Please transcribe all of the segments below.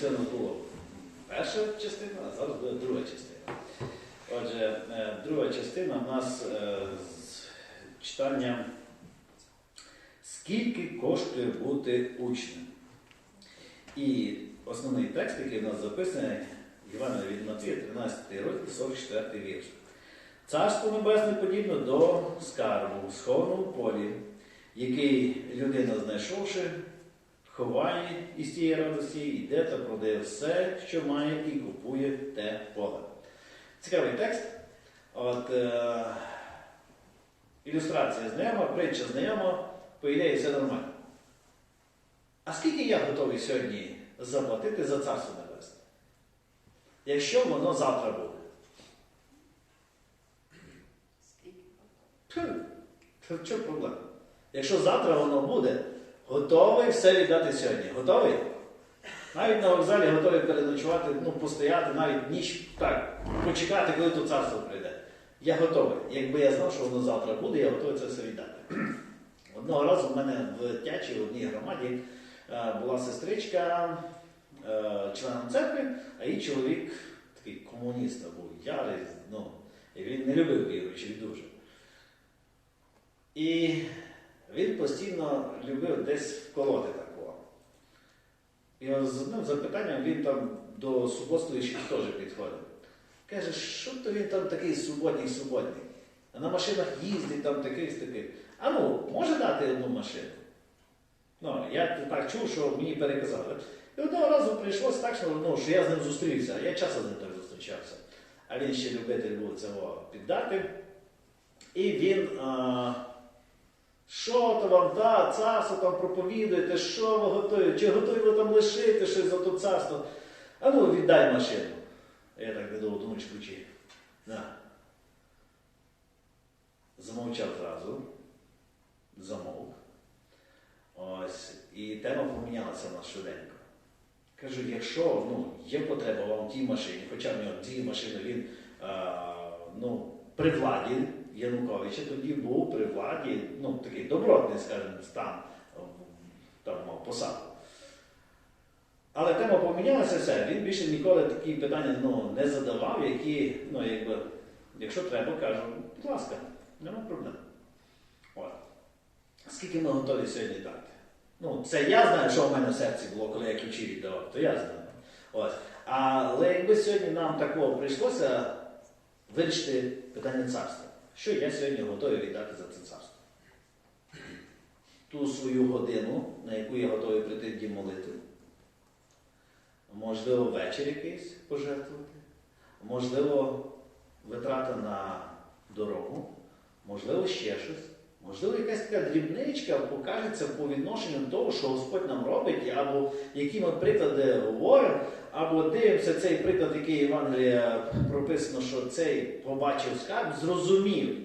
Це у нас була перша частина, а зараз буде друга частина. Отже, е, друга частина в нас е, з читання Скільки коштує бути учнем? І основний текст, який в нас записаний, Івана від Матвія, 13 розділ, 44 вірш. Царство Небесне подібно до скарбу, схованого в полі, який людина, знайшовши, ховає із тієї радості, йде та продає все, що має, і купує те поле. Цікавий текст. От, е, ілюстрація знайома, притча знайома, по ідеї все нормально. А скільки я готовий сьогодні заплатити за царство небесне? Якщо воно завтра буде? Хм, то в чому проблема? Якщо завтра воно буде, готовий все віддати сьогодні. Готовий? Навіть на вокзалі готовий переночувати, ну, постояти, навіть ніч так, почекати, коли то царство прийде. Я готовий. Якби я знав, що воно завтра буде, я готовий це все віддати. Одного разу в мене в Тячі, в одній громаді, е, була сестричка е, членом церкви, а її чоловік такий комуніст був, ярий, ну, і він не любив віруючих дуже. І він постійно любив десь вколоти такого. І з одним запитанням він там до суботствуючих теж підходив. Каже, що то він там такий суботник? А на машинах їздить там такий такий. А ну, може дати одну машину? Ну, я так чув, що мені переказали. І одного разу прийшлося так, що, ну, що я з ним зустрівся, я часто з ним так зустрічався. А він ще любитель був цього піддати. І він, а, що то вам да, царство там проповідуєте, що ви готові, чи готові ви там лишити щось за то царство? А ну віддай машину. Я так не думав, думаю, ключі. На. Замовчав зразу. Замовк. Ось. І тема помінялася в нас швиденько. Кажу, якщо ну, є потреба вам в тій машині, хоча в нього дві машини він а, ну, при владі Януковича тоді був при владі, ну, такий добротний, скажімо, стан там мав посаду. Але тема помінялася все. Він більше ніколи такі питання ну, не задавав, які, ну, якби, якщо треба, кажу, будь ласка, нема проблем. От. Скільки ми готові сьогодні дати? Ну, це я знаю, що в мене в серці було, коли я ключі віддавав, то я знаю. Ось. Але якби сьогодні нам такого прийшлося вирішити питання царства, що я сьогодні готовий віддати за це царство? Ту свою годину, на яку я готовий прийти в дім молитви. Можливо, вечір якийсь пожертвувати, можливо, витрата на дорогу, можливо, ще щось. Можливо, якась така дрібничка покажеться по відношенню того, що Господь нам робить, або які ми приклади говоримо, або дивимося цей приклад, який Євангелія прописано, що цей побачив скарб, зрозумів,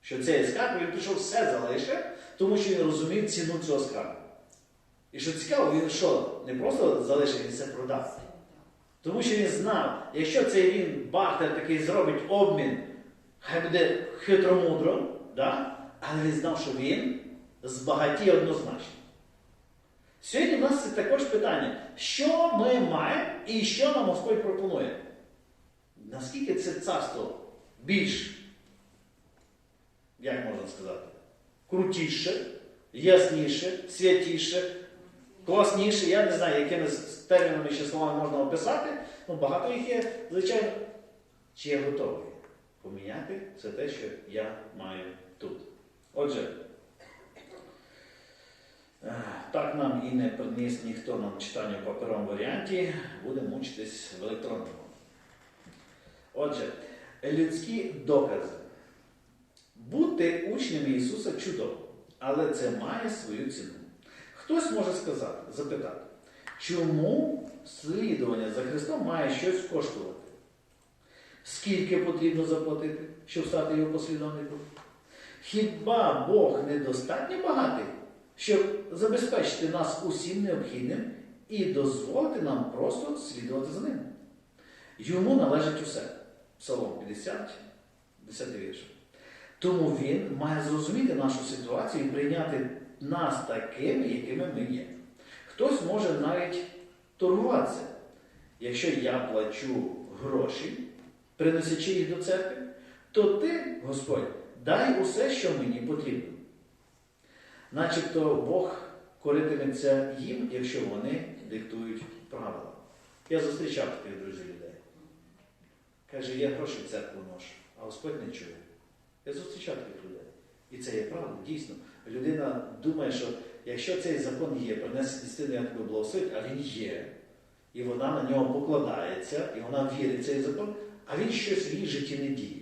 що цей скарб він пішов все залишив, тому що він розумів ціну цього скарбу. І що цікаво, він що, не просто залишив, він все продав. Тому що він знав, якщо цей він бартер такий зробить обмін, хай буде хитромудро, да? але він знав, що він збагатіє однозначно. Сьогодні в нас також питання, що ми маємо і що нам Господь пропонує? Наскільки це царство більш, як можна сказати, крутіше, ясніше, святіше, класніше, я не знаю, якими термінами чи словами можна описати, ну багато їх є, звичайно. Чи я готовий поміняти все те, що я маю тут? Отже, так нам і не приніс ніхто нам читання в паперовому варіанті, будемо мучитись в електронному. Отже, людські докази. Бути учнями Ісуса чудово, але це має свою ціну. Хтось може сказати, запитати, чому слідування за Христом має щось коштувати? Скільки потрібно заплатити, щоб стати його послідовником? Хіба Бог недостатньо багатий, щоб забезпечити нас усім необхідним і дозволити нам просто слідувати за ним? Йому належить усе. Псалом 50, 10 вірш. Тому він має зрозуміти нашу ситуацію і прийняти нас такими, якими ми є. Хтось може навіть торгуватися. Якщо я плачу гроші, приносячи їх до церкви, то ти, Господь, дай усе, що мені потрібно. Начебто Бог коритиметься їм, якщо вони диктують правила. Я зустрічав таких друзів людей. Каже, я гроші в церкву ношу, а Господь не чує. Я зустрічав таких людей. І це є правда, дійсно. Людина думає, що якщо цей закон є, принесе дістину, я тебе благословить, а він є, і вона на нього покладається, і вона вірить в цей закон, а він щось в її житті не діє.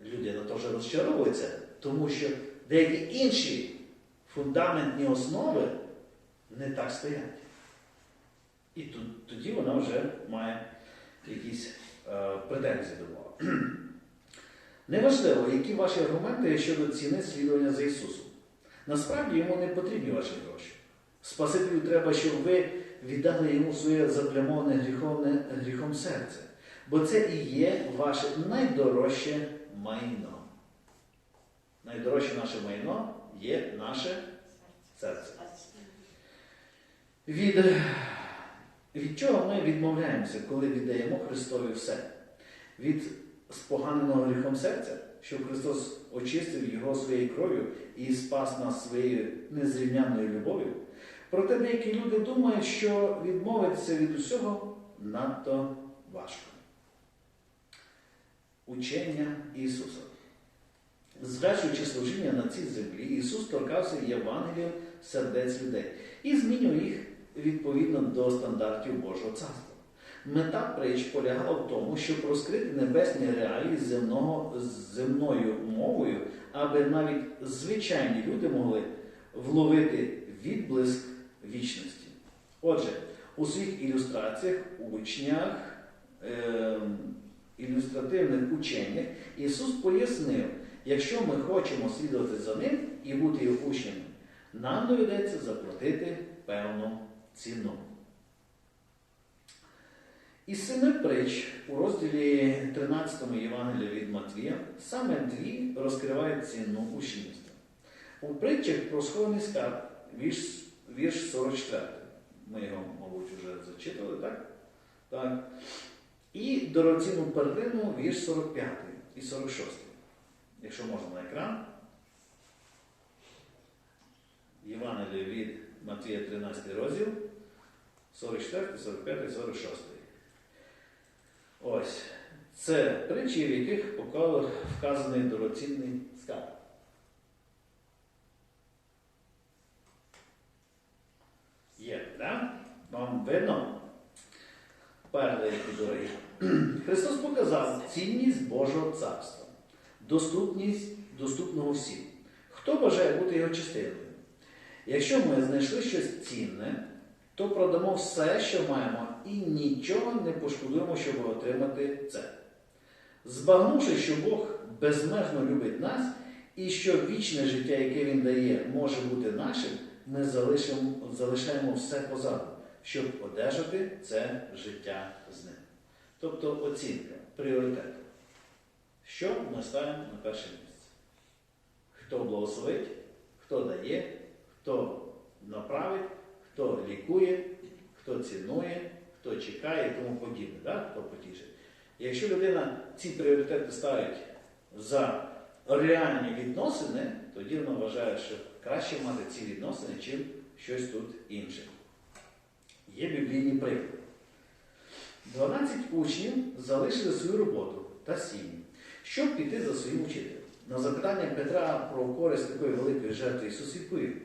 Людина теж розчаровується, тому що деякі інші фундаментні основи не так стоять. І тоді вона вже має якісь е, претензії до Бога. Неважливо, які ваші аргументи щодо ціни слідування за Ісусом. Насправді йому не потрібні ваші гроші. Спасителю треба, щоб ви віддали йому своє заплямоване гріховне, гріхом серце. Бо це і є ваше найдорожче майно. Найдорожче наше майно є наше серце. Від, від чого ми відмовляємося, коли віддаємо Христові все? Від споганеного гріхом серця, щоб Христос очистив його своєю кров'ю і спас нас своєю незрівнянною любов'ю. Проте деякі люди думають, що відмовитися від усього надто важко. Учення Ісуса. Звершуючи служіння на цій землі, Ісус торкався Євангелієм сердець людей і змінював їх відповідно до стандартів Божого царства. Мета притч полягала в тому, щоб розкрити небесні реалії земного, земною мовою, аби навіть звичайні люди могли вловити відблиск вічності. Отже, у своїх ілюстраціях, учнях, е, ілюстративних ученнях Ісус пояснив, якщо ми хочемо слідувати за ним і бути його учнями, нам доведеться заплатити певну ціну. Із семи притч у розділі 13 Євангелія від Матвія саме дві розкривають ціну учнівства. У притчах про схований скарб, вірш, вірш 44. Ми його, мабуть, вже зачитали, так? Так. І дорогоцінну перлину, вірш 45 і 46. Якщо можна на екран. Євангелія від Матвія 13 розділ, 44, 45, 46. Ось. Це притчі, в яких вказаний дорогоцінний скарб. Є, так? Вам видно? Перли, дорогі. Христос показав цінність Божого царства, доступність доступного всім. Хто бажає бути його частиною? Якщо ми знайшли щось цінне, то продамо все, що маємо, і нічого не пошкодуємо, щоб отримати це. Збагнувши, що Бог безмежно любить нас, і що вічне життя, яке Він дає, може бути нашим, ми залишимо, залишаємо все позаду, щоб одержати це життя з ним. Тобто оцінка, пріоритет. Що ми ставимо на перше місце? Хто благословить, хто дає, хто направить, хто лікує, хто цінує, хто чекає і тому подібне, да? хто потішить. Якщо людина ці пріоритети ставить за реальні відносини, тоді вона вважає, що краще мати ці відносини, чим щось тут інше. Є біблійні приклади. 12 учнів залишили свою роботу та сім'ї, щоб піти за своїм учителем. На запитання Петра про користь такої великої жертви Ісус відповів.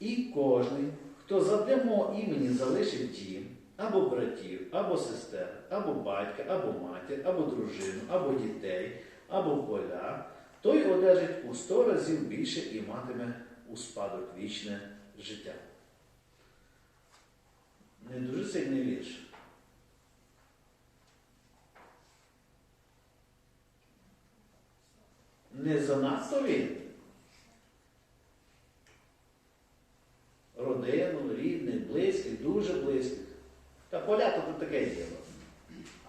І кожний, хто задля мого імені залишив дім, або братів, або сестер, або батька, або матір, або дружину, або дітей, або поля, той одержить у сто разів більше і матиме у спадок вічне життя. Не дуже сильний вірш. Не занадто він. Родину, рідних, близьких, дуже близьких. Та поля тут таке діло.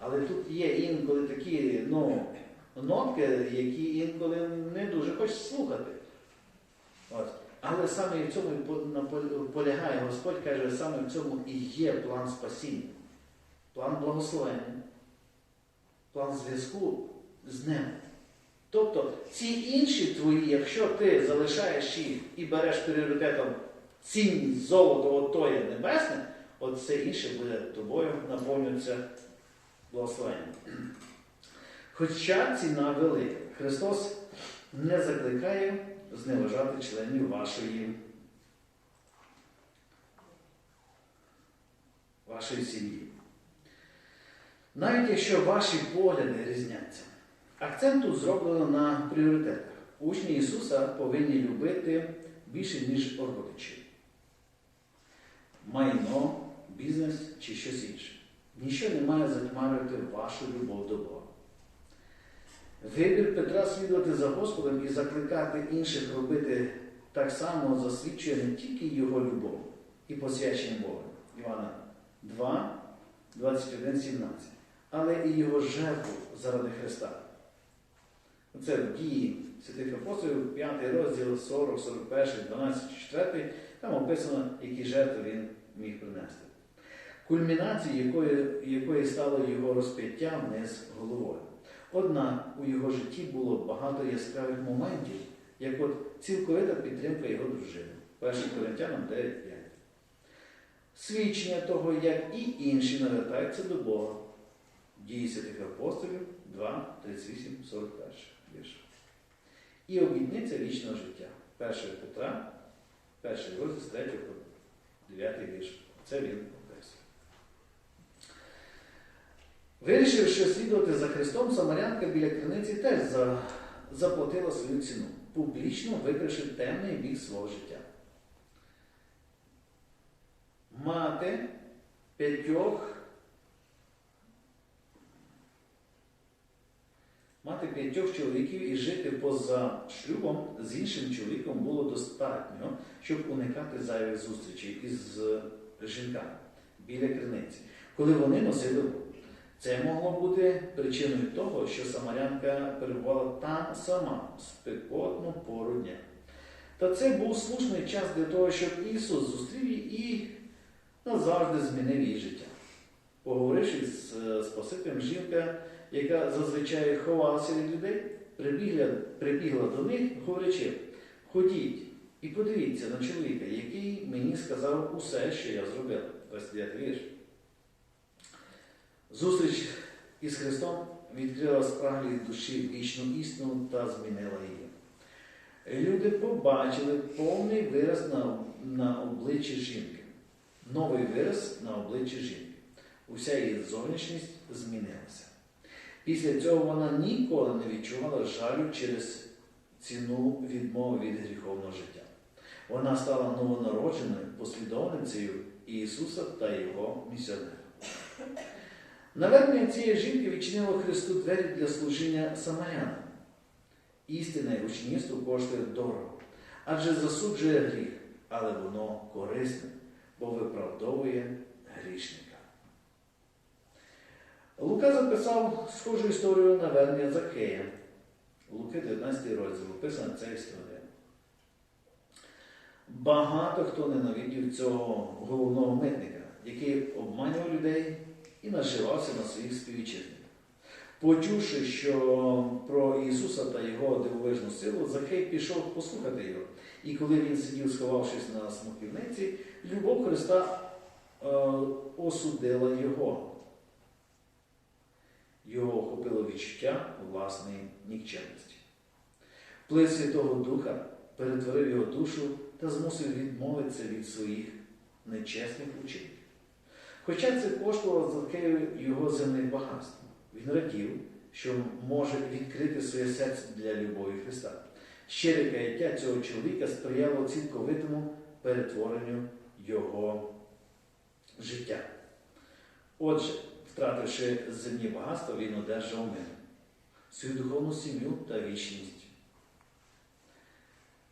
Але тут є інколи такі ну, нотки, які інколи не дуже хочеш слухати. Ось. Але саме в цьому полягає Господь каже, саме в цьому і є план спасіння, план благословення, план зв'язку з ним. Тобто ці інші твої, якщо ти залишаєш їх і береш пріоритетом цінність золото отоє небесне, от все інше буде тобою наповнюється благословенням. Хоча ціна велика, Христос не закликає зневажати членів вашої, вашої сім'ї. Навіть якщо ваші погляди різняться, акцент тут зроблено на пріоритетах. Учні Ісуса повинні любити більше, ніж родичі. Майно, бізнес чи щось інше. Ніщо не має затьмарювати вашу любов до Бога. Вибір Петра слідувати за Господом і закликати інших робити так само засвідчує не тільки його любов і посвячення Бога. Івана 2, 21, 17, але і його жертву заради Христа. Це в дії святих апостолів, 5 розділ 40, 41, 12, 4, там описано, які жертви він міг принести. Кульмінацією якої, якої стало його розп'яття вниз головою. Однак у його житті було багато яскравих моментів, як от цілковита підтримка його дружини. 1 Коринтянам 9.5. Свідчення того, як і інші навертаються до Бога. Дії святих апостолів 2, 38, 41 вірш. І обітниця вічного життя. 1 Петра, 1 розділ з 3 по 9 вірш. Це він описує. Вирішивши слідувати за Христом, Самарянка біля криниці теж за- заплатила свою ціну, публічно викривши темний бік свого життя. Мати п'ятьох Мати п'ятьох чоловіків і жити поза шлюбом з іншим чоловіком було достатньо, щоб уникати зайвих зустрічей із жінками біля криниці, коли вони носили воду. Це могло бути причиною того, що Самарянка перебувала там сама спекотну пору дня. Та це був слушний час для того, щоб Ісус зустрів її і назавжди змінив її життя. Поговоривши з е, Спасителем, жінка, яка зазвичай ховалася від людей, прибігла, прибігла до них, говорячи, ходіть і подивіться на чоловіка, який мені сказав усе, що я зробила. 29 вірш. Зустріч із Христом відкрила спраглій душі вічну істину та змінила її. Люди побачили повний вираз на, на обличчі жінки, новий вираз на обличчі жінки. Уся її зовнішність змінилася. Після цього вона ніколи не відчувала жалю через ціну відмови від гріховного життя. Вона стала новонародженою послідовницею Ісуса та Його місіонером. Навернення цієї жінки відчинило Христу двері для служіння самарянам. Істинне учнівство коштує дорого, адже засуджує гріх, але воно корисне, бо виправдовує грішника. Лука записав схожу історію навернення Закея. Луки 19 розділ описана ця історія. Багато хто ненавидів цього головного митника, який обманював людей і наживався на своїх співвітчизниках. Почувши, що про Ісуса та Його дивовижну силу, Захей пішов послухати його. І коли він сидів, сховавшись на смоківниці, любов Христа е, осудила його. Його охопило відчуття власної нікчемності. Вплив Святого Духа перетворив його душу та змусив відмовитися від своїх нечесних учинків. Хоча це коштувало Закею його земних багатств. Він радів, що може відкрити своє серце для любові Христа. Щире каяття цього чоловіка сприяло цілковитому перетворенню його життя. Отже, втративши земні багатства, він одержав мир, свою духовну сім'ю та вічність.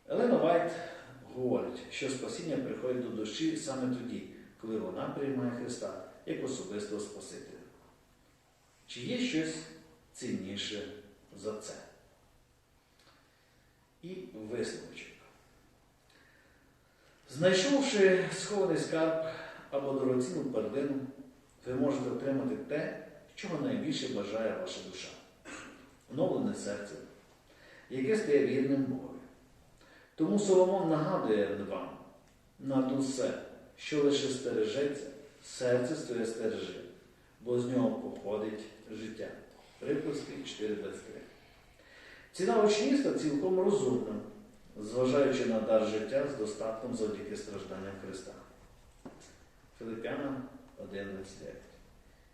Елена Вайт говорить, що спасіння приходить до душі саме тоді, коли вона приймає Христа як особистого Спасителя. Чи є щось цінніше за це? І висновочок. Знайшовши схований скарб або дорогоцінну перлину, ви можете отримати те, чого найбільше бажає ваша душа. Оновлене серце, яке стає вірним Богові. Тому Соломон нагадує вам над усе, що лише стережеться, серце своє стережи, бо з нього походить життя. Припуски 4.23. Ціна учнівства цілком розумна, зважаючи на дар життя з достатком завдяки стражданням Христа. Филиппянам 1.29.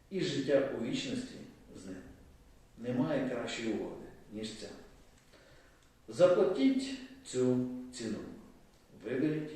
І життя у вічності з ним. Немає кращої угоди, ніж ця. Заплатіть цю ціну. Виберіть